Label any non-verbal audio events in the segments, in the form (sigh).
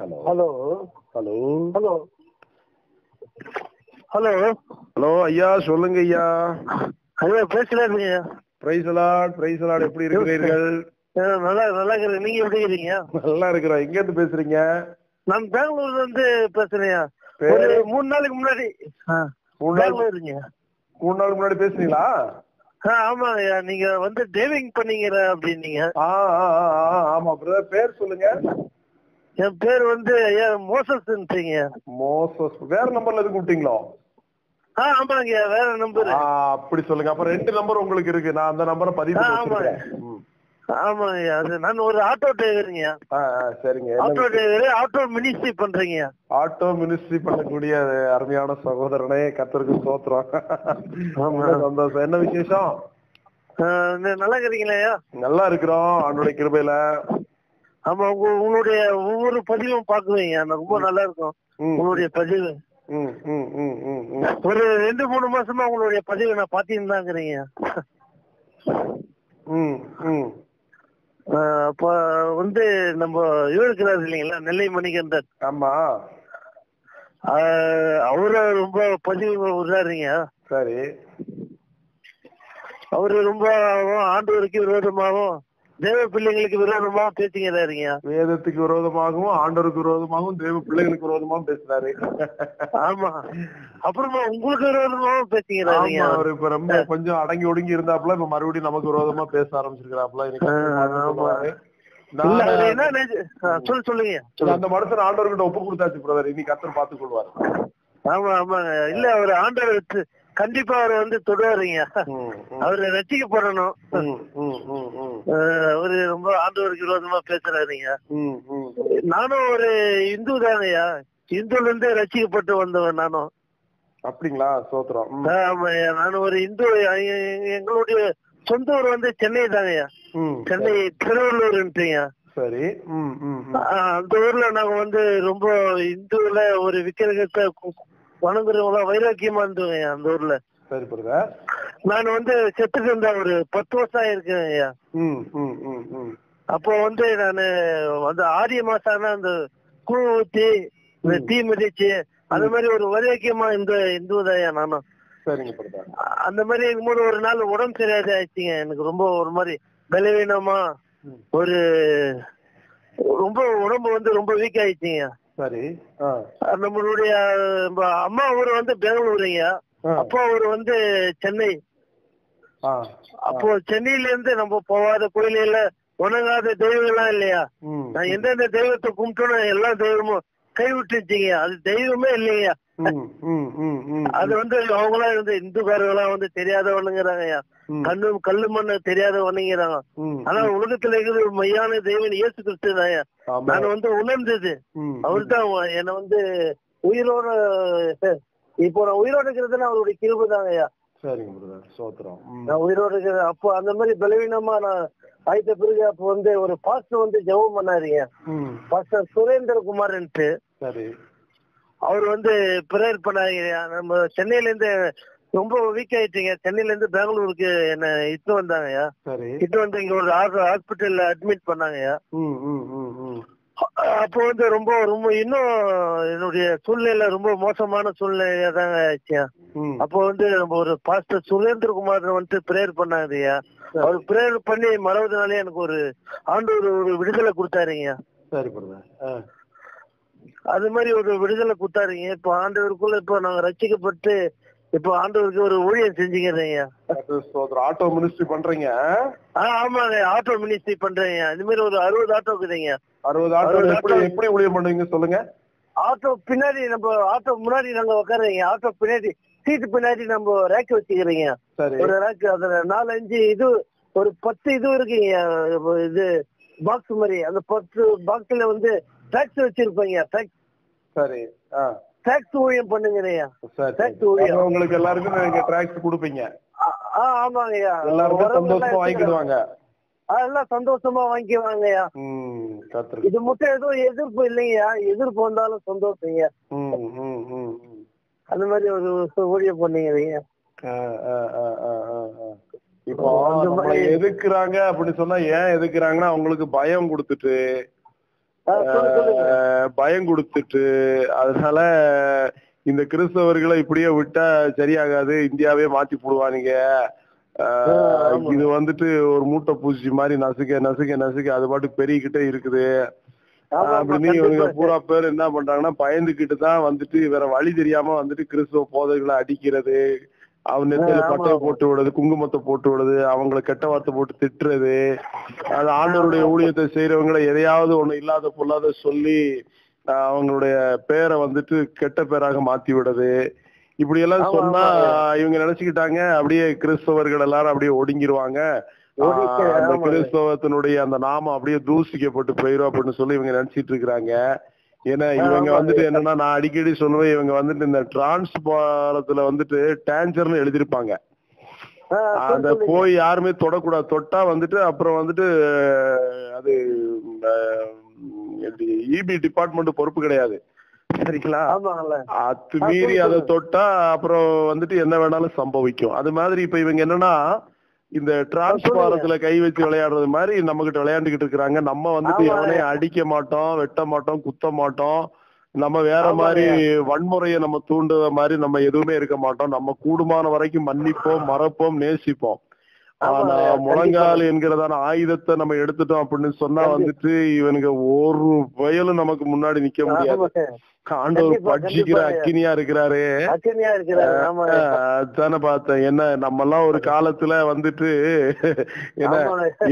Hello. Hello. Hello. Hello. Hello. Hello ஐயா சொல்லுங்க ஐயா ஐயா பேசலாருங்க பிரைஸ் அலாட் பிரைஸ் அலாட் எப்படி இருக்கிறீர்கள்? நல்லா நல்லா இருக்கிறேன். நீங்க எப்படி இருக்கிறீங்க? நல்லா இருக்கிறோம். எங்க இருந்து பேசுறீங்க? நான் பெங்களூர்ல இருந்து பேசுறேன்? ஒரு மூணு நாளைக்கு முன்னாடி. மூணு நாள் மூணு நாள் முன்னாடி பேசுனீங்களா ஆ ஆமாங்கய்யா நீங்க வந்து டிரைவிங் பண்ணீங்க அப்படின்னீங்க. ஆமா. பிரதர் பேர் சொல்லுங்க. என் பேர் வந்து மோசஸ்ன்றீங்க. மோசஸ். வேற நம்பர்ல இருந்து கூப்பிட்டீங்களோ ஆ ஆமாங்கய்யா வேற நம்பர். அப்படி சொல்லுங்க. அப்ப ரெண்டு நம்பர் உங்களுக்கு இருக்கு. நான் அந்த நம்பரை பதிவு ஆ, பண்ணி ஆமா. வச்சிருக்கேன். ம். ஆமாங்கய்யா அது நான் ஒரு ஆட்டோ டிரைவருங்க. சரிங்க. ஆட்டோ டிரைவர் ஆட்டோ மினிஸ்ட்ரி பண்றீங்க. ஆட்டோ மினிஸ்ட்ரி பண்ணக்கூடிய அருமையான சகோதரனே கத்தருக்கு. என்ன சந்தோஷம். என்ன விசேஷம்? நல்லா இருக்கிறீங்களா நல்லா இருக்கிறோம். அவனுடைய கிருபையில. ஆமா உங்க உங்களுடைய ஒவ்வொரு பதிவும் பாக்குவீங்க ரொம்ப நல்லா இருக்கும் உங்களுடைய பதிவு. ம், ம், ம், ம், ம். ஒரு ரெண்டு மூணு மாசமா உங்களுடைய பதிவை நான் ம். ஆஹ் அப்ப வந்து நம்ம இருக்கிறாரு இல்லைங்களா? நெல்லை மணிகண்டன். ஆமா. அவரு ரொம்ப பதிவு விடுறாருங்க. சரி. அவரு ரொம்ப ஆண்டவருக்கு விரோதமாகவும் தேவ பிள்ளைங்களுக்கு விரோதமாகவும் பேசிக்கிறாருங்க வேதத்துக்கு விரோதமாகவும் ஆண்டவருக்கு விரோதமாகவும் தேவ பிள்ளைகளுக்கு விரோதமாகவும் பேசுறாரு ஆமா. அப்புறமா உங்களுக்கு விரோதமாகவும் பேசிக்கிறாருங்க ஆமா அவர் இப்ப ரொம்ப கொஞ்சம் அடங்கி ஒடுங்கி இருந்தாப்புல இப்ப மறுபடியும் நமக்கு விரோதமா பேச ஆரம்பிச்சிருக்கிறாப்புல இன்னைக்கு ஆமா. சொல்லுங்க. அந்த மனுஷன் ஆண்டவர்கிட்ட ஒப்பு கொடுத்தாச்சு பிரதர் இனி கத்தர் பார்த்துக் கொள்வார். ஆமா ஆமாங்க. இல்ல அவர் ஆண்டவர் வச்சு கண்டிப்பா அவர் வந்து தொடுவாருங்க. அவரை ரசிக்கப்படணும். அவரு ரொம்ப ஆண்டவருக்கு விரோதமா பேசுறாருங்க. நானும் ஒரு இந்து தாங்கய்யா இந்துல இருந்து ரசிக்கப்பட்டு வந்தவன் நானும். அப்படிங்களா? சோத்திரம். ஆமாய்யா. நானும் ஒரு இந்து எங்களுடைய சொந்த ஊர் வந்து சென்னை தாங்கய்யா. சென்னை திருவள்ளூர்ன்றீங்க. சரி. அந்த ஊர்ல நாங்க வந்து ரொம்ப இந்துல ஒரு விக்கிரகத்தை வணங்குறவங்களா வைராக்கியமா இருந்தவங்க அந்த ஊர்ல. சரி பிரதர். நான் வந்து செத்துட்டு இருந்த ஒரு பத்து வருஷம் ஆயிருக்கேன் ஐயா. அப்போ வந்து நான் வந்து ஆரிய மாசம் ஆனா அந்த கூழ் ஊத்தி இந்த. தீ மிதிச்சு அந்த மாதிரி ஒரு வைராக்கியமா இந்த இந்து ஐயா நானும். அந்த மாதிரி இருக்கும்போது ஒரு நாள் உடம்பு சரியாத ஆயிடுச்சுங்க. எனக்கு ரொம்ப ஒரு மாதிரி பலவீனமா. ஒரு ரொம்ப உடம்பு வந்து ரொம்ப வீக் ஆயிடுச்சுங்க சரி. நம்மளுடைய அம்மா ஊர் வந்து பெங்களூருங்க அப்பா ஊர் வந்து சென்னை. அப்போ சென்னையில இருந்து நம்ம போகாத கோயில உணங்காத தெய்வங்கள்லாம் இல்லையா? நான் எந்தெந்த தெய்வத்தை கும்பிட்டோனோ எல்லா தெய்வமும் கைவிட்டுச்சுங்க அது தெய்வமே இல்லையா அது வந்து அவங்களாம் வந்து இந்துக்காரங்களாம் வந்து தெரியாதவனுங்கிறாங்கய்யா ம், கண்ணு கல்லு மண்ணு தெரியாதவனுங்கிறாங்க. ம், ஆனா உலகத்துல இருக்கிற மையான தெய்வன் இயேசு கிறிஸ்து. நான் வந்து உணர்ந்தது. ம், அவர்தான் என்னை வந்து உயிரோட இப்போ நான் உயிரோட இருக்கிறதுனா அவருடைய கிருபை சோத்திரம். ம், நான் உயிரோட இருக்கிற அப்போ அந்த மாதிரி பலவீனமா நான் ஆயிட்ட பிறகு அப்போ வந்து ஒரு பாஸ்டர் வந்து ஜெபம் பண்ணாருங்க பாஸ்டர் சுரேந்திரகுமார்ன்ட்டு. சரி. அவர் வந்து ப்ரேயர் பண்ணாங்க நம்ம சென்னையில இருந்து ரொம்ப வீக் ஆயிட்டீங்க. சென்னையில இருந்து பெங்களூருக்கு என்ன இட்டு வந்தாங்கய்யா. இட்டு வந்து இங்க ஒரு ஹாஸ்பிட்டல்ல அட்மிட் பண்ணாங்கய்யா. அப்போ வந்து ரொம்ப ரொம்ப இன்னும் என்னுடைய சூழ்நிலை ரொம்ப மோசமான சூழ்நிலையா தாங்க ஆச்சு ம், அப்போ வந்து நம்ம ஒரு பாஸ்டர் சுரேந்திரகுமார் வந்துட்டு ப்ரேயர் பண்ணாங்கய்யா. அவர் ப்ரேயர் பண்ணி மறவதுனாலே எனக்கு ஒரு ஆண்டு ஒரு விடுதலை கொடுத்தாருங்க சரி அது மாதிரி ஒரு விடுதலை கொடுத்தாருங்க. இப்போ ஆண்டவருக்குள்ள இப்போ நாங்க ரசிக்கப்பட்டு இப்போ ஆண்டவருக்கு ஒரு ஊழியம் செஞ்சுக்கிறேங்க. ஆட்டோ மினிஸ்ட்ரி பண்றீங்க? ஆமாங்க ஆட்டோ மினிஸ்ட்ரி பண்றேங்க. இது மாதிரி ஒரு அறுபது ஆட்டோ இருக்குதுங்க. அறுபது ஆட்டோ எப்படி. எப்படி ஊழியம் பண்ணுவீங்க சொல்லுங்க. ஆட்டோ பின்னாடி நம்ம ஆட்டோ முன்னாடி நாங்க உட்காருங்க ஆட்டோ பின்னாடி சீட்டு பின்னாடி நம்ம ரேக் வச்சுக்கிறீங்க. ஒரு ரேக் அதுல நாலஞ்சு இது ஒரு பத்து இது இருக்குங்க. இது பாக்ஸ் மாதிரி. அந்த பத்து பாக்ஸ்ல வந்து டாக்ஸ் வச்சிருப்பீங்க. டாக்ஸ் சரி டாக்ஸ் ஊழியம் பண்ணுங்கய்யா. சரி. ஊழியம். உங்களுக்கு எல்லாருக்கும் நீங்க டிராக்ஸ் கொடுப்பீங்க. ஆமாங்கய்யா. எல்லாருமே சந்தோஷமா வாங்கிடுவாங்க ஆ, எல்லாம் சந்தோஷமா வாங்கிக்குவாங்கய்யா. இது மட்டும் எதுவும் எதிர்ப்பு இல்லைங்கய்யா. எதிர்ப்பு வந்தாலும் சந்தோஷங்க. அந்த மாதிரி ஒரு ஊழியம் பண்ணீங்க. இப்போ எதுக்குறாங்க அப்படி சொன்னா ஏன் எதுக்குறாங்கன்னா அவங்களுக்கு பயம் கொடுத்துட்டு பயம் கொடுத்துட்டு அதனால இந்த கிறிஸ்தவர்களை இப்படியே விட்டா சரியாகாது இந்தியாவே மாத்தி போடுவானுங்க. இது வந்துட்டு ஒரு மூட்டை பூச்சி மாதிரி நசுக்க நசுக்க நசுக்க அது பாட்டுக்கு பெருகிக்கிட்டே இருக்குது அப்படின்னு. பூரா பேர் என்ன பண்றாங்கன்னா பயந்துகிட்டு தான் வந்துட்டு வேற வழி தெரியாம வந்துட்டு கிறிஸ்துவ போதைகளை அடிக்கிறது அவன் ஆமா, பட்டையை. போட்டு விடுறது குங்குமத்தை போட்டு விடுறது அவங்கள கெட்ட வார்த்தை போட்டு திட்டுறது அது ஆண்டவருடைய ஊழியத்தை செய்யறவங்களை எதையாவது ஒண்ணு இல்லாத பொல்லாத சொல்லி அவங்களுடைய பேரை வந்துட்டு கெட்ட பேராக மாத்தி விடுறது இப்படி எல்லாம் சொன்னா. இவங்க நினைச்சுக்கிட்டாங்க அப்படியே கிறிஸ்தவர்கள் எல்லாரும் அப்படியே ஒடுங்கிருவாங்க அந்த. கிறிஸ்தவத்தினுடைய அந்த நாமம் அப்படியே தூசிக்கப்பட்டு போயிரும் அப்படின்னு சொல்லி இவங்க நினைச்சிட்டு இருக்கிறாங்க ஏன்னா இவங்க. வந்துட்டு என்னன்னா நான் அடிக்கடி சொல்லுவேன் இவங்க வந்துட்டு இந்த டிரான்ஸ்பாரத்துல வந்துட்டு டேஞ்சர்னு எழுதிருப்பாங்க ஆ, அந்த. போய் யாருமே தொடக்கூடாது தொட்டா வந்துட்டு அப்புறம் வந்துட்டு அது இபி டிபார்ட்மெண்ட் பொறுப்பு கிடையாது சரிங்களா. அத்து மீறி அதை. தொட்டா அப்புறம் வந்துட்டு என்ன வேணாலும் சம்பவிக்கும் அது மாதிரி இப்ப இவங்க என்னன்னா இந்த டிரான்ஸ்பாரத்துல கை வச்சு விளையாடுறது மாதிரி நம்ம கிட்ட விளையாண்டுகிட்டு இருக்கிறாங்க. நம்ம வந்துட்டு. எவனையும் அடிக்க மாட்டோம் வெட்ட மாட்டோம் குத்த மாட்டோம். நம்ம வேற. மாதிரி வன்முறையை நம்ம தூண்டுற மாதிரி நம்ம எதுவுமே இருக்க மாட்டோம். நம்ம கூடுமான வரைக்கும் மன்னிப்போம் மறப்போம் நேசிப்போம். ஆனா முழங்கால் என்கிறதான ஆயுதத்தை நம்ம எடுத்துட்டோம் அப்படின்னு சொன்னா. வந்துட்டு இவனுக்கு ஒரு வயலும் நமக்கு முன்னாடி நிக்க முடியாது. ஆண்டவர் பட்சிக்கிற. அக்கினியா இருக்கிறாரு. அதானே பார்த்தேன் என்ன நம்ம எல்லாம் ஒரு காலத்துல வந்துட்டு என்ன.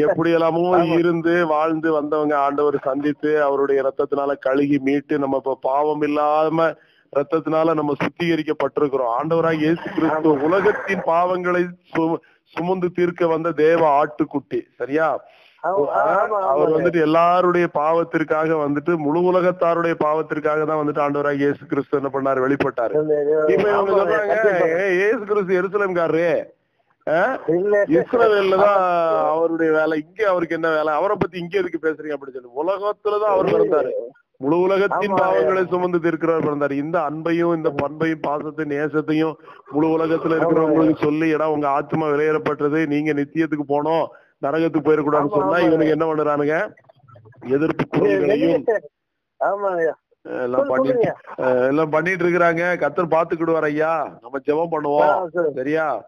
எப்படி எல்லாமோ. இருந்து வாழ்ந்து வந்தவங்க ஆண்டவர் சந்தித்து அவருடைய ரத்தத்தினால கழுகி மீட்டு நம்ம இப்ப பாவம் இல்லாம ரத்தத்தினால நம்ம சுத்திகரிக்கப்பட்டிருக்கிறோம். ஆண்டவராக இயேசு கிறிஸ்து. உலகத்தின் பாவங்களை சுமந்து தீர்க்க வந்த தேவ ஆட்டுக்குட்டி. சரியா? அவர். வந்துட்டு எல்லாருடைய பாவத்திற்காக வந்துட்டு முழு உலகத்தாருடைய பாவத்திற்காக தான் வந்துட்டு ஆண்டவராக இயேசு கிறிஸ்து என்ன பண்ணாரு? வெளிப்பட்டாரு. இப்ப இவங்க ஆமாங்க, சொல்றாங்க கண்டிப்பா. "ஏய், இயேசு கிறிஸ்து எருசலேம்காரரு. இஸ்ரவேல்ல தான் அவருடைய வேலை இங்க அவருக்கு என்ன வேலை? அவரை பத்தி இங்க எதுக்கு பேசுறீங்க அப்படின்னு சொல்லி. உலகத்துலதான் அவர் பிறந்தாரு முழு உலகத்தின் ஆமா. பாவங்களை சுமந்து தீர்க்கிறவர் பிறந்தாரு இந்த அன்பையும் இந்த பண்பையும் பாசத்தையும் நேசத்தையும் முழு உலகத்துல இருக்கிறவங்களுக்கு சொல்லி இடம் உங்க ஆத்மா விலையேறப்பட்டது நீங்க நித்தியத்துக்கு போனோம் நரகத்துக்கு போயிடக்கூடாதுன்னு ஆமா, சொன்னா ஆமா. இவனுக்கு என்ன பண்றானுங்க எதிர்ப்பு குரல்களையும் ஆமாங்க. எல்லாம் சொல்லு, பண்ணி சொல்லுங்க. அஹ் எல்லாம் பண்ணிட்டு இருக்கிறாங்க. கத்தர் பாத்துக்கிடுவார் ஐயா. நம்ம ஜெபம் பண்ணுவோம். சரியா.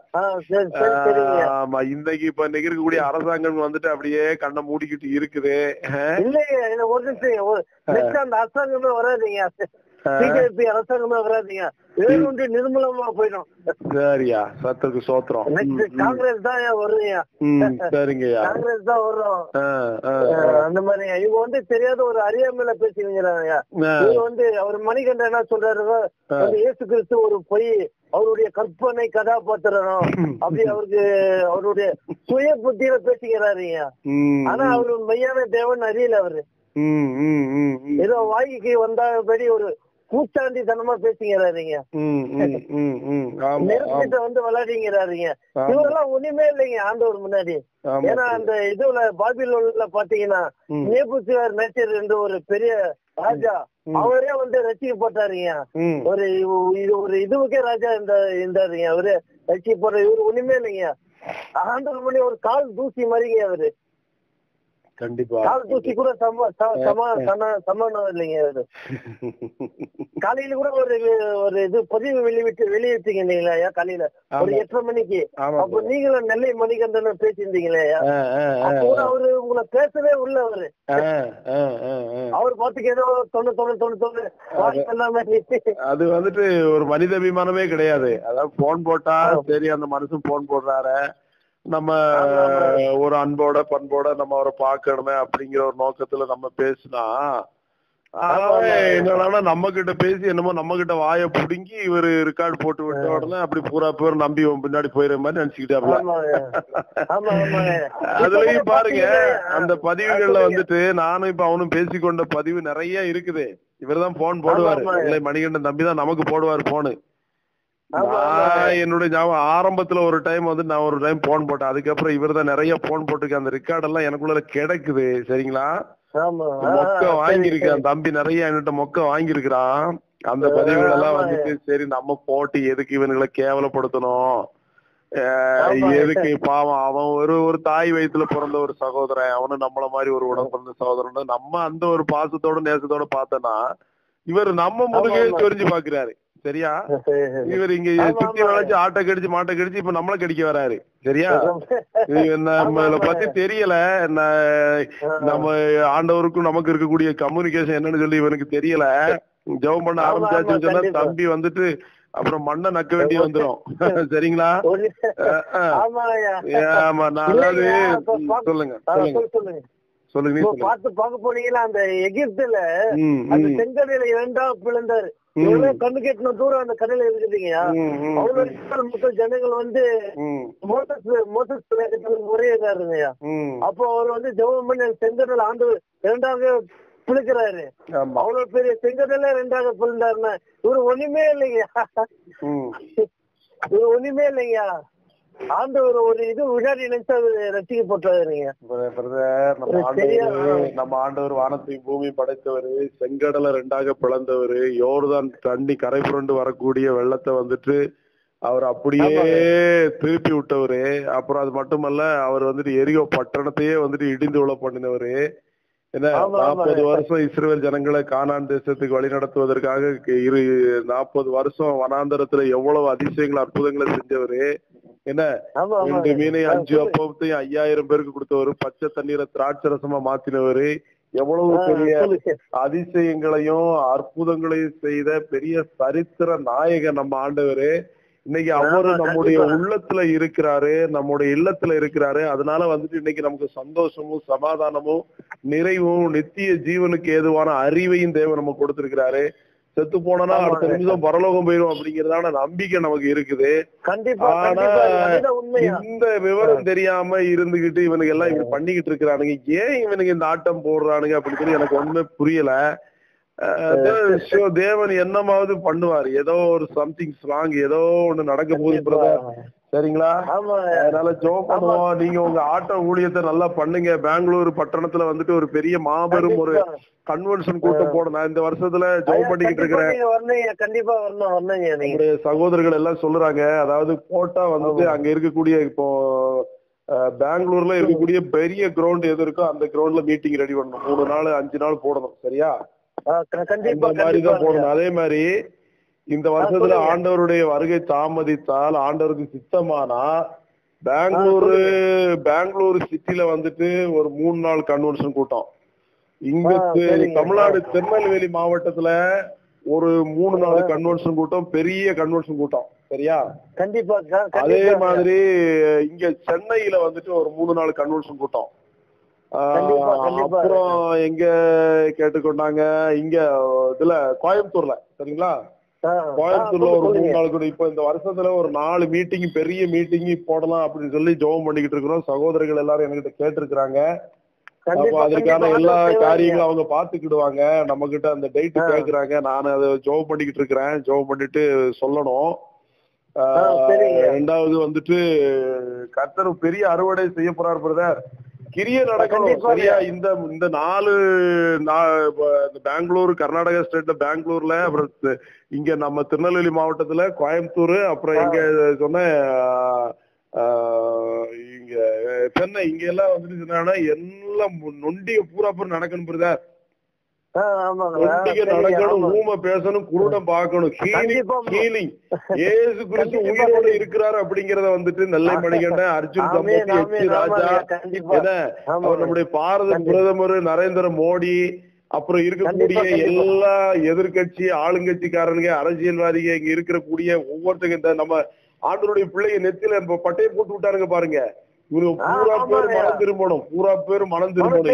ஆமா இன்னைக்கு இப்ப இன்னைக்கு இருக்கக்கூடிய அரசாங்கம் வந்துட்டு அப்படியே கண்ணை மூடிக்கிட்டு இருக்குது. அஹ் இல்லைங்க, இல்ல, ஒரு நிமிஷம், அந்த அரசாங்கமே வராதீங்க. பிஜேபி அரசாங்கமே வராதீங்க. வேணுண்டு நிர்மூலமா போயிடும். சரியா சத்துக்கு சோத்திரம். காங்கிரஸ் தான் வருங்க ம் சரிங்கய்யா. காங்கிரஸ் தான் வரும் அஹ் அந்த மாதிரி இவங்க வந்து தெரியாத ஒரு அறியாமையில பேசுவீங்கிறாங்க ஆ. இவங்க வந்து அவர் மணிகண்டன் என்ன சொல்றாரு? இயேசு கிறிஸ்து ஒரு பொய் அவருடைய கற்பனை கதாபாத்திரம் அப்படி அவருக்கு அவருடைய சுய புத்தியில பேசிக்கிறாருங்க. ம், ஆனா அவரு மெய்யான தேவன் அறியல அவரு. ஏதோ வாய்க்கு வந்தபடி ஒரு கூச்சாண்டி தனமா ஆமா, நெருப்பிட்ட வந்து விளையாடிங்கிறாருங்க. இவரெல்லாம் ஒண்ணுமே இல்லைங்க ஆண்டவர் முன்னாடி. ஏன்னா அந்த இதுல பாபிலோன்ல பாத்தீங்கன்னா ம். நேபுசியார் நேச்சர் என்று ஒரு பெரிய ராஜா அவரே வந்து ரசிக்கப்பட்டாருங்க. ஒரு இது ஒரு இதுவுக்கே ராஜா இந்த இருந்தாருங்க. அவரு ரசிக்கப்படுற இவரு ஒண்ணுமே இல்லைங்க. ஆண்டவர் மணி ஒரு கால் தூசி மாதிரிங்க அவரு. கண்டிப்பா. கால் தூசி கூட சம சம சம- இல்லைங்க (laughs) காலையில கூட ஒரு ஒரு இது பதிவு வெளியிட்டு வெளியிட்டீங்க இல்லைங்களா ஐயா காலையில? ஒரு. எட்டரை மணிக்கு. அப்ப நீங்களும் நெல்லை மணிகண்டன் பேசியிருந்தீங்களே அப்ப அவரு உங்களை பேசவே உள்ள அவரு. அவர் பாத்துக்கு ஏதோ தொண்ணு தொண்ணு தொண்ணு தொண்ணு அது வந்துட்டு ஒரு மனிதாபிமானமே கிடையாது. அதாவது போன் போட்டா சரி அந்த மனுஷன் போன் போடுறாரு. நம்ம ஒரு அன்போட பண்போட நம்ம அவரை பார்க்கணுமே அப்படிங்கிற ஒரு நோக்கத்துல நம்ம பேசினா என்னன்னா நம்ம கிட்ட பேசி என்னமோ நம்ம கிட்ட வாயை புடுங்கி இவரு ரெக்கார்டு போட்டு விட்ட உடனே அப்படி பூரா பேர் நம்பி பின்னாடி போயிடுற மாதிரி நினைச்சுக்கிட்டாப்ல. அதுலயும் பாருங்க அந்த பதிவுகள்ல வந்துட்டு நானும் இப்ப அவனும் பேசிக்கொண்ட பதிவு நிறைய இருக்குது. இவர்தான் போன் போடுவாரு. இல்லை மணிகண்டன் தம்பி தான் நமக்கு போடுவார் போனு என்னுடைய ஞாபகம் ஆரம்பத்துல ஒரு டைம் வந்து நான் ஒரு டைம் போன் போட்டேன். அதுக்கப்புறம் இவர் தான் நிறைய போன் போட்டிருக்கேன் அந்த ரெக்கார்ட் எல்லாம் எனக்குள்ள கிடக்குது சரிங்களா? மொக்க வாங்கியிருக்கான். தம்பி நிறைய என்கிட்ட மொக்க வாங்கியிருக்கிறான். அந்த பதிவுகள் எல்லாம். வந்துட்டு சரி நம்ம போட்டு எதுக்கு இவனுங்களை கேவலப்படுத்தணும். எதுக்கு பாவம் அவன் ஒரு ஒரு தாய் வயித்துல பிறந்த ஒரு சகோதரன். அவனும் நம்மள மாதிரி ஒரு உடன் பிறந்த சகோதரன். நம்ம அந்த ஒரு பாசத்தோட நேசத்தோட பார்த்தனா இவர் நம்ம முதுகையே ஆமா. சொரிஞ்சு பாக்குறாரு சரியா? சரி, சரி. இவர் இங்க சுத்தி. வளைச்சு ஆட்டை கடிச்சு மாட்டை கடிச்சு இப்ப நம்மள கடிக்க வராரு. சரியா? (laughs) நம்மள ஆமா. பத்தி தெரியல. நம்ம ஆண்டவருக்கும் நமக்கு இருக்கக்கூடிய கம்யூனிகேஷன் என்னன்னு சொல்லி இவனுக்கு தெரியல. ஜெபம் பண்ண ஆரம்பிச்சாச்சுன்னு சொன்னா. தம்பி வந்துட்டு அப்புறம் மண்ணை நக்க வேண்டி வந்துரும். (laughs) சரிங்களா. ஆமா நான் அதாவது சொல்லுங்க சொல்லுங்க. சொல்லு, சொல்லுங்க. பார்த்து பார்க்க போனீங்கன்னா அந்த எகிப்துல அந்த ம், செங்கடல இரண்டாம் பிளந்தாரு ம். எவ்வளவு கண்ணு கெட்டின தூரம் அந்த கடல இருக்குதுங்கய்யா அவ்வளவு மக்கள் ஜனங்கள் வந்து ம், மோசஸ் மோசஸ் வேகத்துல ஒரே இதாருங்கய்யா ம். அப்போ அவர் வந்து ஜெபம் பண்ணி செங்கடல் ஆண்டு இரண்டாக பிழைக்கிறாரு. அவ்வளவு பெரிய செங்கடல ரெண்டாக பிறந்தாருன்னா இவரு ஒண்ணுமே இல்லைங்க. ம். இவரு ஒண்ணுமே இல்லைங்க. ஆண்டவர் ஒரு இது விளையாடி நினைச்சு பிரதர், பிரதர், நம்ம? ஆண்டவர் வானத்தையும் பூமி படைத்தவரு செங்கடலை ரெண்டாக பிளந்தவரு யோர்தான் தண்ணி கரை புரண்டு வரக்கூடிய வெள்ளத்தை வந்துட்டு அவர் அப்படியே திருப்பி விட்டவரு அப்புறம் அது மட்டுமல்ல அவர் வந்துட்டு எரியோ பட்டணத்தையே வந்துட்டு இடிந்து உள்ள பண்ணினவரு என்ன ஆமா. நாற்பது வருஷம் இஸ்ரேல் ஜனங்களை கானான் தேசத்துக்கு வழி நடத்துவதற்காக இரு நாற்பது வருஷம் வனாந்தரத்துல எவ்வளவு அதிசயங்கள் அற்புதங்களை செஞ்சவரு என்ன ரெண்டு மீனை அஞ்சு அப்பத்தையும் ஐயாயிரம் பேருக்கு கொடுத்தவரு பச்சை தண்ணீரை திராட்சை ரசமா மாத்தினவரு எவ்வளவு பெரிய அதிசயங்களையும் அற்புதங்களையும் செய்த பெரிய சரித்திர நாயகன் நம்ம ஆண்டவரு. இன்னைக்கு அவரு நம்முடைய. உள்ளத்துல இருக்கிறாரு நம்முடைய இல்லத்துல இருக்கிறாரு. அதனால வந்துட்டு இன்னைக்கு நமக்கு சந்தோஷமும் சமாதானமும் நிறைவும் நித்திய ஜீவனுக்கு ஏதுவான அறிவையும் தேவன் நம்ம கொடுத்திருக்கிறாரு. செத்து ஆமா. அடுத்த நிமிஷம் பரலோகம் போயிடும் அப்படிங்கறதான நம்பிக்கை நமக்கு இருக்குது. ஆனா, இந்த விவரம் தெரியாம இருந்துகிட்டு இவனுக்கு எல்லாம் இப்படி பண்ணிக்கிட்டு இருக்கிறானுங்க. ஏன் இவனுக்கு இந்த ஆட்டம் போடுறானுங்க அப்படின்னு சொல்லி எனக்கு ஒண்ணுமே புரியல. தேவன் என்னமாவது பண்ணுவாரு. ஏதோ ஒரு சம்திங் ஸ்ட்ராங் ஏதோ ஒண்ணு நடக்க போகுது பிரதர் சரிங்களா? அதனால ஜோ பண்ணுவோம். நீங்க உங்க ஆட்டோ ஊழியத்தை நல்லா பண்ணுங்க. பெங்களூர் பட்டணத்துல வந்துட்டு ஒரு பெரிய மாபெரும் ஒரு கன்வென்ஷன் கூட்டம் போட நான் இந்த வருஷத்துல ஜோ ஐயா, பண்ணிக்கிட்டு இருக்கிறேன். கண்டிப்பா வரணும் வரணுங்க சகோதரர்கள் எல்லாம் சொல்றாங்க அதாவது போட்டா வந்துட்டு அங்க இருக்கக்கூடிய இப்போ பெங்களூர்ல இருக்கக்கூடிய பெரிய கிரவுண்ட் எது இருக்கோ அந்த கிரவுண்ட்ல மீட்டிங் ரெடி பண்ணணும். மூணு நாள் அஞ்சு நாள் போடணும். சரியா? கண்டிப்பா மாதிரி கண்டிப்பா தான் போடணும். அதே மாதிரி இந்த வருஷத்துல. ஆண்டவருடைய வருகை தாமதித்தால் ஆண்டவருக்கு சித்தமானா பெங்களூரு பெங்களூரு சிட்டில வந்துட்டு ஒரு மூணு நாள் கன்வென்ஷன் கூட்டம். இங்க. தமிழ்நாடு திருநெல்வேலி மாவட்டத்துல ஒரு மூணு நாள் கன்வென்ஷன் கூட்டம் பெரிய கன்வென்ஷன் கூட்டம். சரியா? கண்டிப்பா அதே மாதிரி இங்க சென்னையில வந்துட்டு ஒரு மூணு நாள் கன்வென்ஷன் கூட்டம். அப்புறம் எங்க கேட்டுக்கொண்டாங்க? இங்க இதுல கோயம்புத்தூர்ல. சரிங்களா? கோயம்புத்தூர்ல ஒரு மூணு. நாள் கூட இப்ப இந்த வருஷத்துல ஒரு நாலு மீட்டிங் பெரிய மீட்டிங் போடலாம் அப்படின்னு சொல்லி ஜெபம் பண்ணிக்கிட்டு இருக்கிறோம் சகோதரர்கள் எல்லாரும் என்கிட்ட கேட்டிருக்கிறாங்க அதற்கான. எல்லா காரியங்களும் அவங்க பாத்துக்கிடுவாங்க நம்ம கிட்ட அந்த டேட். கேக்குறாங்க நான் அதை ஜோப் பண்ணிக்கிட்டு இருக்கிறேன் ஜோப் பண்ணிட்டு சொல்லணும். ரெண்டாவது வந்துட்டு கர்த்தர் பெரிய அறுவடை செய்ய போறார் பிரதர் கிரிய நடக்கணும். சரியா இந்த இந்த நாலு பெங்களூர் கர்நாடகா ஸ்டேட்ல பெங்களூர்ல அப்புறம் இங்க நம்ம திருநெல்வேலி மாவட்டத்துல கோயம்புத்தூர் அப்புறம் ஆ. எங்க சொன்ன இங்க சென்னை இங்க எல்லாம் வந்துட்டு என்னன்னா எல்லாம் நொண்டிய பூரா பூரா நடக்கணும் பிரதர் ஆ, ஆமாங்க. நொண்டிக சரிங்க, நடக்கணும். ஊமை பேசணும் குருடம் பார்க்கணும். ஹீலிங் ஏசு கிறிஸ்து உயிரோட. இருக்கிறாரு அப்படிங்கறத வந்துட்டு நெல்லை மணிகண்டன் அர்ஜுன் ராஜா நம்முடைய பாரத. பிரதமர் நரேந்திர மோடி அப்புறம் இருக்கக்கூடிய. எல்லா எதிர்க்கட்சி ஆளுங்கட்சிக்காரனுங்க அரசியல்வாதிங்க இங்க இருக்கக்கூடிய ஒவ்வொருத்தங்க இந்த நம்ம ஆண்டருடைய பிள்ளைங்க நெத்தில இப்ப பட்டையை போட்டு விட்டாருங்க பாருங்க. இவங்க பூரா பேர். மனம் திரும்பணும் பூரா பேர் மனம் திரும்பணும்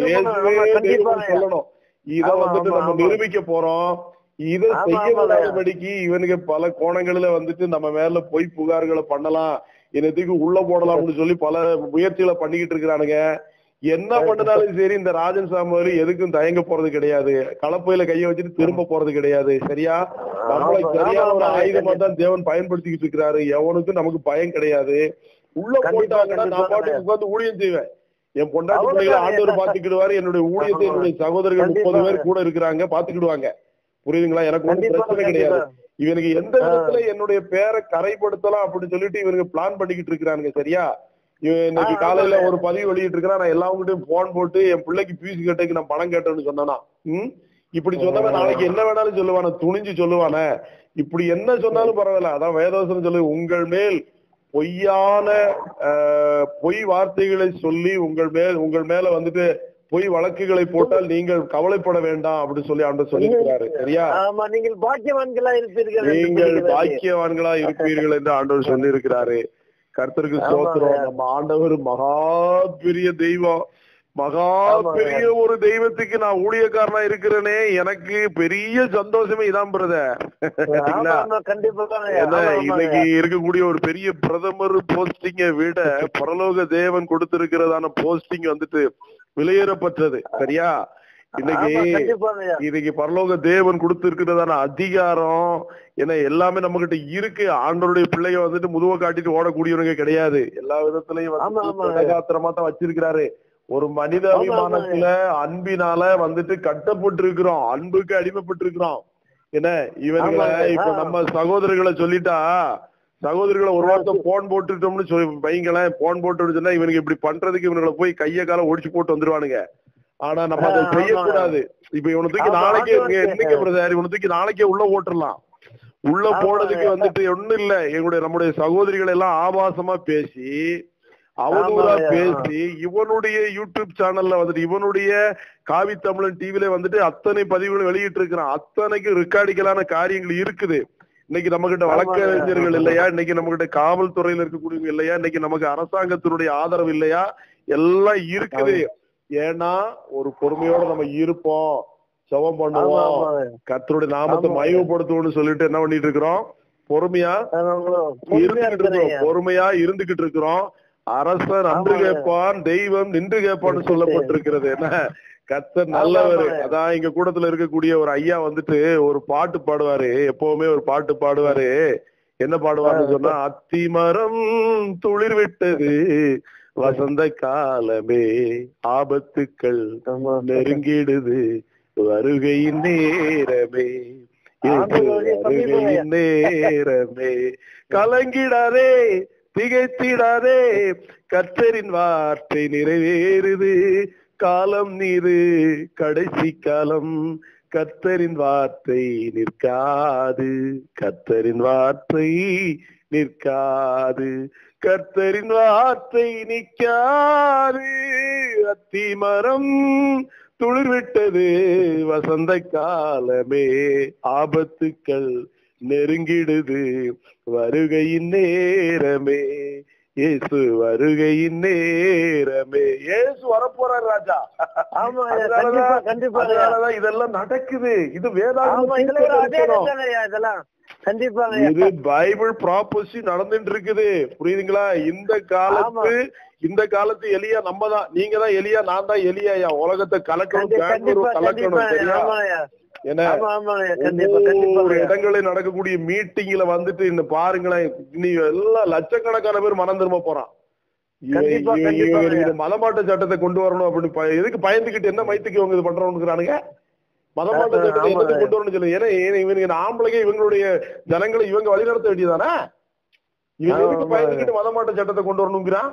சொல்லணும். இத வந்துட்டு நம்ம. நிரூபிக்க போறோம். இத ஆமா, செய்ய ஆமாங்க. விடாதபடிக்கு இவனுக்கு பல கோணங்கள்ல வந்துட்டு நம்ம மேல பொய் புகார்களை பண்ணலாம். என்னத்துக்கு உள்ள போடலாம்னு சொல்லி பல முயற்சிகளை பண்ணிக்கிட்டு இருக்கிறானுங்க. என்ன பண்ணினாலும் சரி இந்த ராஜன் சாமுவேல் எதுக்கும் தயங்க போறது கிடையாது. கலப்பையில கைய வச்சுட்டு திரும்ப போறது கிடையாது. சரியா? நம்மளை சரியான ஒரு ஆயுதமா தான் தேவன் பயன்படுத்திக்கிட்டு இருக்கிறாரு. எவனுக்கும் நமக்கு பயம் கிடையாது. உள்ள போயிட்டாங்கன்னா நான். பாட்டுக்கு உட்கார்ந்து ஊழியம் செய்வேன். என் பொண்டாட்டி. பிள்ளைகளை ஆண்டவர் பாத்துக்கிடுவாரு என்னுடைய ஊழியத்தை. என்னுடைய சகோதரர்கள். முப்பது பேர் கூட இருக்கிறாங்க. பாத்துக்கிடுவாங்க புரியுதுங்களா? எனக்கு ஒன்றும் பிரச்சனை கிடையாது. இவனுக்கு எந்த விதத்துல என்னுடைய பேரை கரைப்படுத்தலாம் அப்படின்னு சொல்லிட்டு இவனுக்கு பிளான் பண்ணிக்கிட்டு இருக்கிறானுங்க சரியா? இவன் இன்னைக்கு காலையில. ஒரு பதிவு வெளியிட்டு இருக்கிறான் நான் எல்லாவங்கிட்டையும் போன் போட்டு என் பிள்ளைக்கு பீஸ் கட்டைக்கு நான் பணம் கேட்டேன்னு சொன்னானா? ம்? இப்படி சொன்னவன் நாளைக்கு என்ன வேணாலும் சொல்லுவானே துணிஞ்சு சொல்லுவானே. இப்படி என்ன சொன்னாலும் பரவாயில்ல. அதான் வேதவசனம் சொல்லு உங்கள் மேல் பொய்யான பொய் வார்த்தைகளை சொல்லி உங்கள் மேல் உங்கள் மேல வந்துட்டு பொய் வழக்குகளை போட்டால் நீங்கள் கவலைப்பட வேண்டாம் அப்படின்னு சொல்லி ஆண்டு சொல்லியிருக்கிறாரு. சரியா? ஆமா நீங்கள் பாக்கியவான்களா இருப்பீர்கள் நீங்கள். பாக்கியவான்களா இருப்பீர்கள் என்று ஆண்டவர் சொல்லி இருக்கிறாரு கர்த்தருக்கு ஸ்தோத்திரம். நம்ம ஆண்டவர் மகா பெரிய தெய்வம். மகா. பெரிய ஒரு தெய்வத்துக்கு நான் ஊழியக்காரனா இருக்கிறேனே. எனக்கு பெரிய சந்தோஷமே இதான் பிரதர் இன்னைக்கு இருக்கக்கூடிய ஒரு பெரிய பிரதமர் போஸ்டிங்கை விட பரலோக தேவன் கொடுத்திருக்கிறதான போஸ்டிங் வந்துட்டு விலையேறப்பட்டது சரியா? இன்னைக்கு இன்னைக்கு பரலோக தேவன் கொடுத்திருக்கிறதான அதிகாரம் ஏன்னா எல்லாமே நம்ம கிட்ட இருக்கு. ஆண்டவருடைய பிள்ளைங்க வந்துட்டு முதுவ காட்டிட்டு ஓடக்கூடியவங்க கிடையாது. எல்லா விதத்திலையும். திடகாத்திரமா தான் வச்சிருக்கிறாரு. ஒரு மனித அபிமானத்துல அன்பினால வந்துட்டு கட்டப்பட்டு இருக்கிறோம் அன்புக்கு அடிமைப்பட்டு இருக்கிறோம் என்ன இவங்களை. இப்ப. நம்ம சகோதரர்களை சொல்லிட்டா சகோதரிகளை ஒரு வார்த்தை போன் போட்டுட்டோம்னு சொல்லி வைங்களேன் போன் போட்டு சொன்னா இவனுக்கு இப்படி பண்றதுக்கு இவனுங்களை போய் கைய கால ஒடிச்சு போட்டு வந்துருவானுங்க. ஆனா நம்ம அதை செய்யக்கூடாது. இப்ப இவனை தூக்கி நாளைக்கே. என்னைக்கு பிரதர்? இவனை தூக்கி நாளைக்கே உள்ள ஓட்டுறலாம். உள்ள போனதுக்கு. வந்துட்டு ஒண்ணும் இல்ல. எங்களுடைய நம்முடைய சகோதரிகள் எல்லாம் ஆபாசமா பேசி அவதூறா. பேசி இவனுடைய யூடியூப் சேனல்ல வந்துட்டு இவனுடைய காவி தமிழன் டிவில வந்துட்டு அத்தனை பதிவுகள் வெளியிட்டு இருக்கிறான் அத்தனைக்கு ரெக்கார்டிக்கலான காரியங்கள் இருக்குது. இன்னைக்கு நம்ம கிட்ட வழக்கறிஞர்கள். இல்லையா? இன்னைக்கு நம்ம கிட்ட காவல்துறையில இருக்கக்கூடியவங்க இல்லையா? இன்னைக்கு நமக்கு அரசாங்கத்தினுடைய ஆதரவு இல்லையா? எல்லாம் இருக்குது. ஏன்னா ஒரு பொறுமையோட நம்ம இருப்போம். ஆமா பண்ணுவோம். ஆமா கர்த்தருடைய நாமத்தை ஆமா. மயமப்படுத்துவோம்னு சொல்லிட்டு என்ன பண்ணிட்டு இருக்கிறோம்? பொறுமையா பொறுமையா இருந்துகிட்டு இருக்கிறோம். அரசன் அன்று. கேட்பான் தெய்வம் நின்று கேட்பான்னு சொல்லப்பட்டிருக்கிறது. என்ன? கர்த்தர் நல்லவர். அதான் இங்க கூடத்துல இருக்கக்கூடிய ஒரு ஐயா வந்துட்டு ஒரு பாட்டு பாடுவாரு. எப்பவுமே ஒரு பாட்டு பாடுவாரு. என்ன பாடுவாருன்னு சொன்னா அத்தி மரம் துளிர் விட்டது வசந்த காலமே. ஆபத்துக்கள். நெருங்கிடுது வருகையின் நேரமே. வருகையின் நேரமே. கலங்கிடாதே. திகைத்திடாதே. கர்த்தரின் வார்த்தை நிறைவேறுது. காலம் நீரு கடைசி காலம். கர்த்தரின் வார்த்தை நிற்காது. கர்த்தரின் வார்த்தை நிற்காது. கர்த்தரின் வார்த்தை நிற்காது. அத்திமரம் துளிர் விட்டது வசந்த காலமே ஆபத்துக்கள் நெருங்கிடுது. வருகையின் நேரமே. இயேசு வருகையின் நேரமே. இயேசு வரப்போறார் ராஜா. ஆமா (laughs) கண்டிப்பா இதெல்லாம் நடக்குது. இது வேதாகம. இது பைபிள் ப்ராப்பர்சி நடந்துட்டு இருக்குது புரியுதுங்களா? இந்த காலத்து இந்த காலத்து எலியா நம்ம தான். நீங்க தான் எலியா நான் தான் எலியா உலகத்தை கலக்கணும் கலக்கணும் சரியா? இடங்களில் நடக்கக்கூடிய மீட்டிங்ல வந்துட்டு இந்த பாருங்களேன் நீ எல்லாம் லட்சக்கணக்கான பேர் மனம் திரும்ப போறான். மதமாட்ட சட்டத்தை கொண்டு வரணும் அப்படின்னு எதுக்கு பயந்துகிட்டு என்ன மைத்துக்கு இவங்க இது பண்றவனுக்குறானுங்க மதமாட்ட சட்டத்தை ஆமா. என்னத்துக்கு கொண்டு வரணும்னு சொல்லி ஏன்னா இவனுக்கு ஆம்பளைங்க இவங்களுடைய ஜனங்களை இவங்க வழிநடத்த வேண்டியதானே ஆமா, எதுக்கு. பயந்துகிட்டு மதமாட்ட சட்டத்தை கொண்டு வரணுங்கிறான்?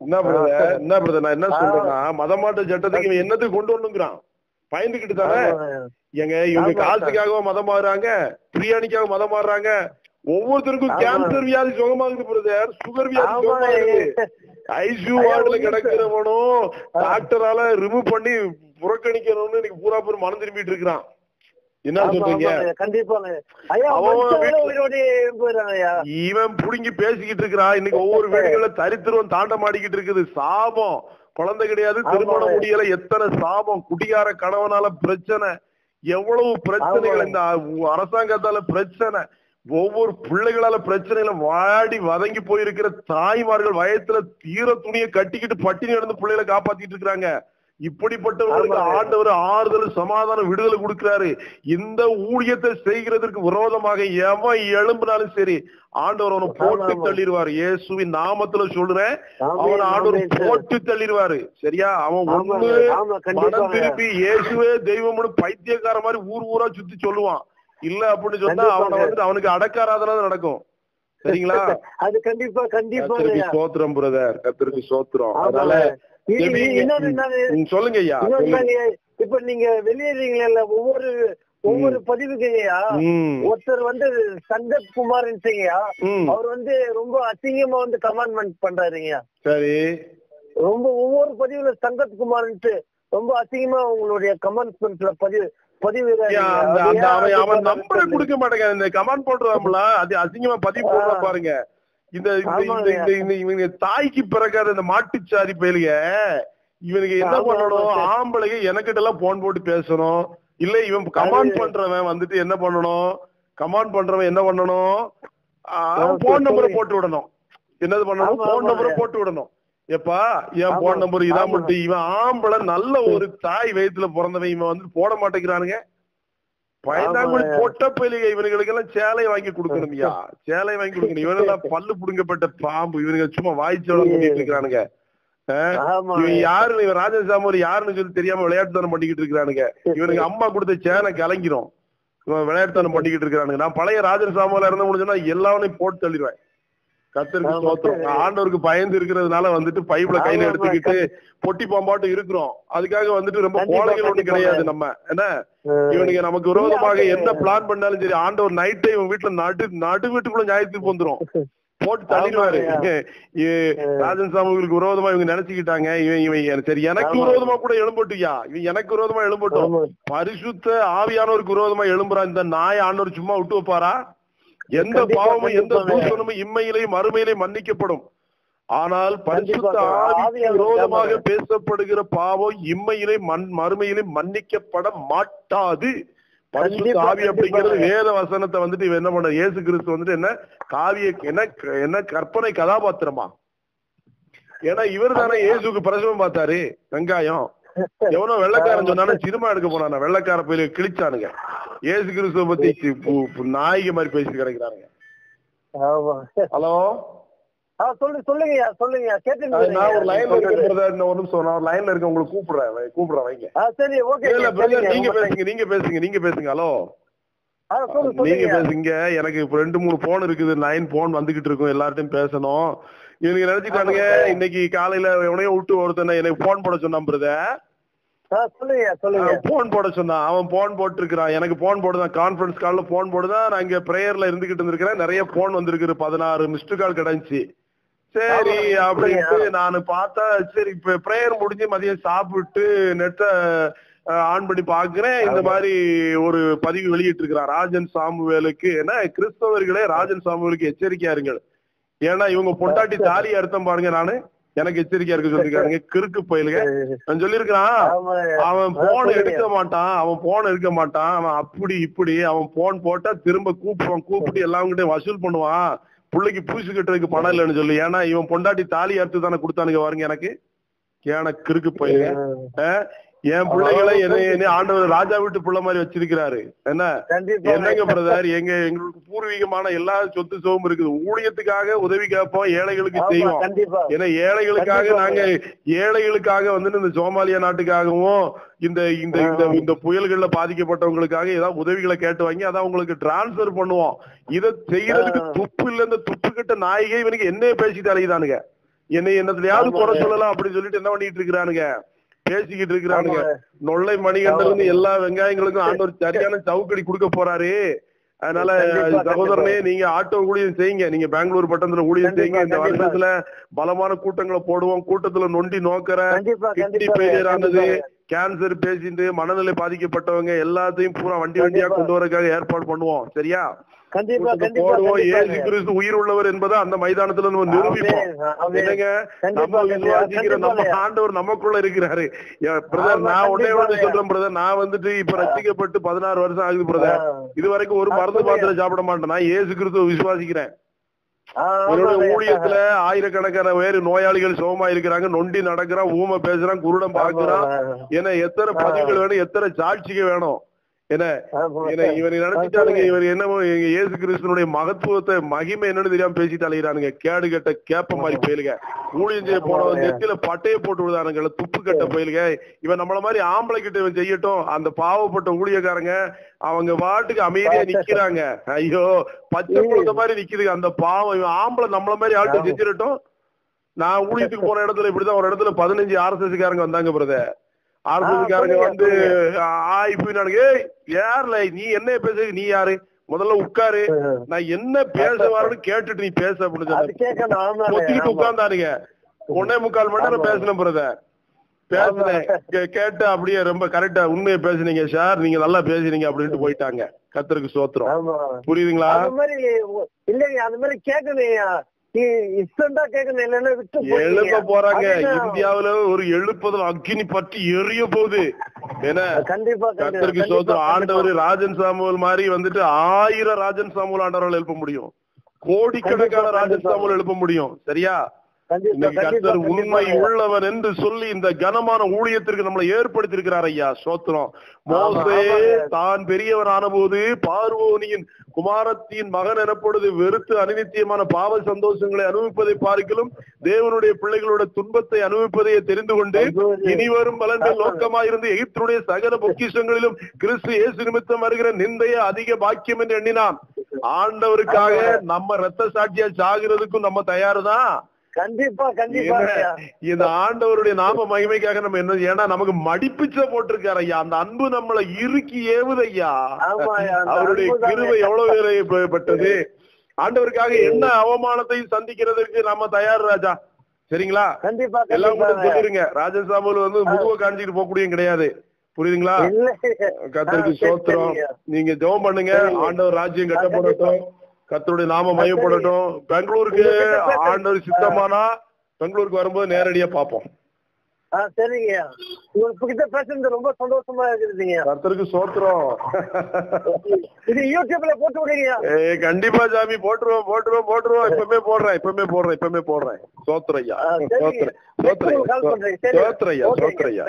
என்ன பிரதர் என்ன பிரதர் நான் என்ன சொல்றேன்னா மதமாட்ட சட்டத்துக்கு இவன் என்னத்துக்கு கொண்டு வரணுங்கிறான்? பயந்துகிட்டு தானே. எங்க இவங்க காசுக்காக மதம் மாறுறாங்க பிரியாணிக்காக மதம் மாறுறாங்க. ஒவ்வொருத்தருக்கும். கேன்சர் வியாதி சுகமாகுது பிரதர் சுகர் வியாதி சுகமாகுது. ஐசியூ வார்டுல கிடக்கிறவனும் டாக்டரால ரிமூவ் பண்ணி புறக்கணிக்கணும்னு இன்னைக்கு பூரா பேர் மனம் திரும்பிட்டு இருக்கிறான். என்ன சொல்றீங்க? இவன் புடுங்கி பேசிக்கிட்டு இருக்கிறான். இன்னைக்கு ஒவ்வொரு வீடுகள்ல தரித்திரம் தாண்டமாடிக்கிட்டு இருக்குது. சாபம். குழந்தை கிடையாது திருமணம். முடியல. எத்தனை சாபம். குடிகார கணவனால பிரச்சனை. எவ்வளவு பிரச்சனைகள். இந்த அரசாங்கத்தால பிரச்சனை ஒவ்வொரு பிள்ளைகளால பிரச்சனைகளை வாடி வதங்கி போயிருக்கிற தாய்மார்கள் வயத்துல தீர துணியை கட்டிக்கிட்டு பட்டினி நடந்து பிள்ளைகளை காப்பாத்திட்டு இருக்கிறாங்க இப்படிப்பட்டவர்களுக்கு. ஆண்டவர் ஆறுதல் சமாதானம் விடுதலை கொடுக்கிறாரு இந்த ஊழியத்தை செய்கிறதற்கு விரோதமாக எவன் எழும்பினாலும் சரி ஆண்டவர் அவனை போட்டு. தள்ளிடுவார் இயேசுவின் நாமத்துல சொல்றேன் அவனை ஆண்டவர். போட்டு தள்ளிடுவாரு சரியா அவன் ஒண்ணு மனம். திருப்பி இயேசுவே தெய்வம்னு பைத்தியக்கார மாதிரி ஊர் ஊரா சுத்தி சொல்லுவான் இல்ல அப்படின்னு சொன்னா. அவனை வந்துட்டு அவனுக்கு அடக்காராதனை தான் நடக்கும் சரிங்களா அது கண்டிப்பா கண்டிப்பா. சோத்திரம் பிரதர் கத்திரிக்கு சோத்திரம். அதனால சொல்லுங்க ஐயா இப்ப நீங்க வெளியேறீங்களா ஒவ்வொரு ஒவ்வொரு பதிவுக்கையா ம். ஒருத்தர் வந்து சங்கத் ம். அவர் வந்து ரொம்ப அசிங்கமா வந்து கமாண்ட்மெண்ட் பண்றாருங்கய்யா. சரி. ரொம்ப ஒவ்வொரு பதிவுல சங்கத் குமார்ன்ட்டு ரொம்ப அசிங்கமா உங்களுடைய கமெண்ட்ஸ்மெண்ட்ல பதிவு பதிவு அவன் நம்பரை கொடுக்க மாட்டேங்க இந்த கமெண்ட் போடுறாம்ல அது அசிங்கமா பதிவு போடுறா. பாருங்க. இந்த இந்த இவங்க தாய்க்கு பிறக்காத இந்த மாட்டுச்சாரி பயலுக இவனுக்கு என்ன பண்ணணும்? ஆமா. ஆம்பளைங்க எனக்கிட்ட எல்லாம் போன் போட்டு பேசணும். இல்ல இவன் கமாண்ட் பண்றவன் வந்துட்டு என்ன பண்ணணும்? கமாண்ட் பண்றவன் என்ன பண்ணணும்? போன் நம்பரை. போட்டு விடணும். என்னது பண்ணணும்? போன். நம்பரை போட்டு விடணும். எப்பா என் போன் நம்பர் இதான். மட்டும். இவன் ஆம்பளை நல்ல ஒரு தாய் வயித்துல பிறந்தவன் இவன் வந்து போட மாட்டேங்கிறானுங்க. பயந்தாங்குழி ஆமாங்க. பொட்ட பயிலுக இவனுங்களுக்கு எல்லாம் சேலை வாங்கி கொடுக்கணும்யா (laughs) சேலை வாங்கி கொடுக்கணும். இவனெல்லாம் பல்லு புடுங்கப்பட்ட பாம்பு. இவனுங்க சும்மா வாய்ச்சவளம் பண்ணிட்டு இருக்கானுங்க ஆமா. இவன் யாருன்னு இவன் ராஜன் சாமூர் யாருன்னு சொல்லி தெரியாம விளையாட்டுத்தனம் பண்ணிக்கிட்டு இருக்கானுங்க இவனுக்கு (laughs) அம்மா கொடுத்த சேனை கலங்கிரும். இவன் விளையாட்டுத்தனம் பண்ணிக்கிட்டு இருக்கானுங்க நான் பழைய ராஜன் சாமுல இருந்து முடிஞ்சோன்னா எல்லாவனையும் போட்டு தள்ளிடுவேன். கத்தருக்கு சோத்திரம். ஆண்டவருக்கு பயந்து இருக்கிறதுனால வந்துட்டு பைப்ல கையில எடுத்துக்கிட்டு பொட்டி பாம்பாட்டும் இருக்கிறோம். அதுக்காக வந்துட்டு ரொம்ப கோழைகள் ஒண்ணு. கிடையாது நம்ம. என்ன? இவனுக்கு நமக்கு விரோதமாக அது- பிளான் பண்ணாலும் சரி ஆண்டவர் நைட்டே இவன் வீட்டுல நடு நடு வீட்டுக்குள்ள ஞாயிற்றுக்கு வந்துரும். போட்டு தள்ளிடுவாரு. ராஜன் சாமிகளுக்கு விரோதமா இவங்க நினைச்சுக்கிட்டாங்க. இவன் இவன் சரி எனக்கு. விரோதமா கூட எழும்பட்டுயா? இவன் எனக்கு விரோதமா எழும்பட்டும். பரிசுத்த ஆவியானவருக்கு விரோதமா எழும்புறான் இந்த நாய் ஆண்டவர் சும்மா விட்டு வைப்பாரா? எந்த பாவமும் எந்த. தூஷணமும் இம்மையிலையும் மறுமையிலையும் மன்னிக்கப்படும் ஆனால் பரிசுத்த. ஆவிக்கு விரோதமாக. பேசப்படுகிற பாவம் இம்மையிலே மண் மறுமையிலே மன்னிக்கப்பட மாட்டாது பரிசுத்த ஆவி அப்படிங்கிறது. வேத வசனத்தை வந்துட்டு இவன் என்ன பண்ண இயேசு கிறிஸ்து வந்துட்டு என்ன காவிய என்ன என்ன கற்பனை கதாபாத்திரமா ஏன்னா இவர் தானே இயேசுக்கு பிரசவம் பார்த்தாரு வெங்காயம் எவனோ வெள்ளக்காரன் சொன்னானே சினிமா எடுக்க போனான? வெள்ளக்கார போய் கிழிச்சானுங்க. இயேசு கிறிஸ்துவ பத்தி சி- பு- பு- நாய்க மாதிரி பேசிட்டு கிடைக்கிறானுங்க. ஹலோ? ஆ சொல்லு சொல்லுங்கய்யா சொல்லுங்கய்யா நான் ஒரு லைன்ல brother. இன்னும் ஒரு நிமிஷம் நான் ஒரு லைன்ல இருக்கேன் உங்களுக்கு கூப்பிடுறேன் கூப்பிடுறேன் வைங்க. சரி ஓகே இல்ல பிரதர் நீங்க பேசுங்க நீங்க பேசுங்க நீங்க பேசுங்க ஹலோ? நீங்க சொல்லுங்க பேசுங்க எனக்கு இப்ப ரெண்டு மூணு போன் இருக்குது லைன் போன் வந்துகிட்டு இருக்கும் எல்லார்ட்டையும் பேசணும். இவனுக்கு நினைச்சுட்டானுங்க இன்னைக்கு காலையில எவனையோ விட்டு ஒருத்தனை எனக்கு போன் போட சொன்னான் பிரதர் சொல்லுங்க சொல்லுங்க போன் போட சொன்னான். அவன் போன் போட்டிருக்கிறான். எனக்கு போன் போடுதான். கான்ஃபரன்ஸ் கால்ல போன் போடுதான். நான் இங்க பிரேயர்ல இருந்துகிட்டு இருந்திருக்கிறேன். நிறைய போன் வந்திருக்கு பதினாறு மிஸ்டு கால் கிடைச்சு. சரி அப்படின்ட்டு நான் பார்த்தா சரி இப்ப பிரேயர் முடிஞ்சு மதியம் சாப்பிட்டு நெட்டை ஆன் பண்ணி பாக்குறேன் இந்த மாதிரி ஒரு பதிவு வெளியிட்டு இருக்கிறான் ராஜன் சாமுவேலுக்கு. ஏன்னா கிறிஸ்தவர்களே ராஜன் சாமுவேலுக்கு எச்சரிக்கையா இருங்கள். ஏன்னா இவங்க பொண்டாட்டி தாலி அர்த்தம் பாருங்க நானு. எனக்கு எச்சரிக்கையா இருக்க சொல்லிருக்காங்க கிறுக்கு பயிலுங்க. நான் சொல்லியிருக்கிறான் அவன் போன். எடுக்க மாட்டான் அவன் போன் எடுக்க மாட்டான் அவன் அப்படி இப்படி அவன் போன் போட்டா திரும்ப கூப்பிடுவான் கூப்பிட்டு எல்லாவங்கிட்டையும் வசூல் பண்ணுவான். பிள்ளைக்கு பூசி கட்டுறதுக்கு பணம் இல்லைன்னு சொல்லி. ஏன்னா இவன் பொண்டாட்டி தாலி அறுத்து தானே கொடுத்தானுங்க பாருங்க எனக்கு. ஏன கிறுக்கு பையங்க ஆஹ், என் பிள்ளைகளை என்ன என்ன ஆண்டவர் ராஜா வீட்டு பிள்ளை மாதிரி வச்சிருக்கிறாரு. என்ன? என்னங்க பிரதர் எங்க எங்களுக்கு பூர்வீகமான எல்லா சொத்து சுகம் இருக்குது. ஊழியத்துக்காக உதவி கேட்போம் ஏழைகளுக்கு செய்வோம். ஏன்னா ஏழைகளுக்காக. நாங்க ஏழைகளுக்காக வந்துட்டு இந்த சோமாலியா நாட்டுக்காகவும் இந்த இந்த இந்த இந்த புயல்கள்ல பாதிக்கப்பட்டவங்களுக்காக ஏதாவது உதவிகளை கேட்டு வாங்கி அதான் உங்களுக்கு டிரான்ஸ்ஃபர் பண்ணுவோம். இத செய்யறதுக்கு. துப்பு இல்ல இந்த துப்பு கிட்ட நாயகை இவனுக்கு என்ன பேசிட்டு அலையுதானுங்க. என்னை என்னத்துலயாவது. குறை சொல்லலாம் அப்படின்னு சொல்லிட்டு என்ன பண்ணிட்டு இருக்கிறானுங்க? பேசிக்கிட்டு இருக்கிறானுங்க. நொல்லை மணிகண்டல் இருந்து எல்லா வெங்காயங்களுக்கும் ஆண்டவர் சரியான சவுக்கடி கொடுக்க போறாரு. அதனால சகோதரனே நீங்க ஆட்டோ ஊழியம் செய்யுங்க. நீங்க பெங்களூர் பட்டணத்துல ஊழியம் செய்யுங்க. இந்த. வருஷத்துல பலமான கூட்டங்களை போடுவோம். கூட்டத்துல நொண்டி நோக்கற கிட்னி ஃபெயிலியர் ஆனது. கேன்சர் பேசிட்டு மனநிலை பாதிக்கப்பட்டவங்க எல்லாத்தையும் பூரா வண்டி வண்டியா. கொண்டு வரதுக்காக ஏற்பாடு பண்ணுவோம். சரியா? கண்டிப்பா கூட்டத்தை கண்டிப்பா போடுவோம் ஏசு கண்டிப்பாங்க. கிறிஸ்து உயிர் உள்ளவர் என்பதை அந்த மைதானத்துல நம்ம நிரூபிப்போம். என்னங்க நம்ம விசுவாசிக்கிற நம்ம. ஆண்டவர் நமக்குள்ள இருக்கிறாரு பிரதர் நான் ஒண்ணு கண்டிப்பாங்க. சொல்றேன் பிரதர் நான் வந்துட்டு இப்ப ரசிக்கப்பட்டு பதினாறு வருஷம் ஆகுது பிரதர். இது வரைக்கும் ஒரு மருந்து. மாத்திரை சாப்பிட மாட்டேன் நான் ஏசு கிறிஸ்துவ விசுவாசிக்கிறேன். ஊழியத்துல ஆயிரக்கணக்கான பேர் நோயாளிகள் சுகமா இருக்கிறாங்க நொண்டி நடக்கிறான் ஊமை பேசுறான் குருடம் பாக்குறான். ஏன்னா எத்தனை பதிவுகள் வேணும் எத்தனை சாட்சிகள் வேணும் இவர் நினைச்சிட்டானுங்க இவர் என்னமோ எங்க இயேசு கிறிஸ்துனுடைய மகத்துவத்தை மகிமை என்னன்னு தெரியாம பேசிட்டு அலைகிறானுங்க கேடு கட்ட கேப்ப மாதிரி போயிலுங்க. ஊழியம் செய்ய போனவன் நெத்தியில பட்டையை போட்டு விடுதானுங்க துப்பு கட்ட போயிலுங்க. இவன் நம்மள மாதிரி ஆம்பளை கிட்ட இவன் செய்யட்டும். அந்த பாவப்பட்ட ஊழியக்காரங்க அவங்க பாட்டுக்கு அமைதியா நிக்கிறாங்க. ஐயோ பச்சை குழந்தை மாதிரி நிக்குதுங்க அந்த பாவம். இவன் ஆம்பளை நம்மள மாதிரி ஆள்கிட்ட செஞ்சிடட்டும். நான் ஊழியத்துக்கு போன இடத்துல இப்படிதான் ஒரு இடத்துல பதினஞ்சு ஆர்எஸ்எஸ் காரங்க வந்தாங்க பிரதர் ஆர்எஸ்எஸ் காரங்க சொல்லுங்க, வந்து ஆய் போய் நானுங்க "ஏய், யார்ல? நீ என்ன பேச நீ யாரு? முதல்ல உட்காரு. நான் என்ன பேச வரேன்னு கேட்டுட்டு நீ பேச அப்படின்னு. உட்கார்ந்தாருங்க ஒன்னே முக்கால் மணி நேரம் பேசினேன் பிரதர் பேசினேன். கேட்டு அப்படியே ரொம்ப கரெக்டா உண்மையை பேசுனீங்க சார் நீங்க நல்லா பேசுனீங்க அப்படின்ட்டு போயிட்டாங்க. கத்தருக்கு சோத்திரம் ஆமா. புரியுதுங்களா? இல்லைங்க அந்த மாதிரி கேட்கணும் எழுப்ப போறாங்க. இந்தியாவுல ஒரு எழுப்புதல் அக்கினி பற்றி எரிய போகுது. என்ன? கண்டிப்பா கத்தருக்கு சோத்திரம். ஆண்டவர் ராஜன் சாமுவல் மாதிரி வந்துட்டு ஆயிரம் ராஜன் சாமுவல் ஆண்டவர்கள் எழுப்ப முடியும். கோடிக்கணக்கான ராஜன். சாமுவல் எழுப்ப முடியும். சரியா? உண்மை. உள்ளவர் என்று சொல்லி இந்த கனமான ஊழியத்திற்கு நம்மளை ஏற்படுத்தி இருக்கிறார் ஐயா சோத்திரம் மோசே. தான் பெரியவனான போது பார்வோனியின் குமாரத்தின் மகன் எனப்படுது வெறுத்து அனிநித்தியமான பாவ சந்தோஷங்களை அனுபவிப்பதை பார்க்கலும் தேவனுடைய பிள்ளைகளோட துன்பத்தை அனுபவிப்பதையே தெரிந்து கொண்டு அனுபவிப்பது. இனி வரும் பலன்கள் நோக்கமாயிருந்து எகிப்துடைய சகல பொக்கிஷங்களிலும் கிறிஸ்து இயேசு நிமித்தம் வருகிற நிந்தைய அதிக பாக்கியம் என்று எண்ணினான் ஆண்டவருக்காக நம்ம ரத்த சாட்சியா சாகிறதுக்கும் நம்ம தயாருதான் கண்டிப்பா கண்டிப்பா. இந்த ஆண்டவருடைய நாம மகிமைக்காக நம்ம என்ன ஏன்னா நமக்கு மடிப்பிச்ச போட்டிருக்காரு ஐயா. அந்த அன்பு நம்மளை இறுக்கி ஏவுது ஐயா. அவருடைய கிருபை எவ்வளவு வேலைப்பட்டது ஆண்டவருக்காக என்ன அவமானத்தையும் சந்திக்கிறதுக்கு நாம தயார் ராஜா. சரிங்களா? கண்டிப்பா எல்லாம் கூட சொல்லிருங்க. ராஜன் சாமுல் வந்து முதுவை காஞ்சிட்டு போகக்கூடிய கிடையாது. புரியுதுங்களா? கத்தருக்கு சோத்திரம். நீங்க ஜெபம் பண்ணுங்க. ஆண்டவர் ராஜ்யம் கட்டப்படட்டும். கத்தருடைய நாம மையப்படட்டும். பெங்களூருக்கு ஆண்டவர் சித்தமானா பெங்களூருக்கு வரும்போது நேரடியா பார்ப்போம். சரிங்க. உங்ககிட்ட பேசுறது ரொம்ப சந்தோஷமா இருக்குதுங்க. கர்த்தருக்கு சோத்திரம். இது யூடியூப்ல போட்டு விடுங்க ஏய் கண்டிப்பா சாமி போட்டுருவோம் போட்டுருவோம் போட்டுருவோம். இப்பவுமே போடுறேன் இப்பவுமே போடுறேன் இப்பவுமே போடுறேன். சோத்திரையா ஆ, சரிங்க. சோத்திர சோத்திரையா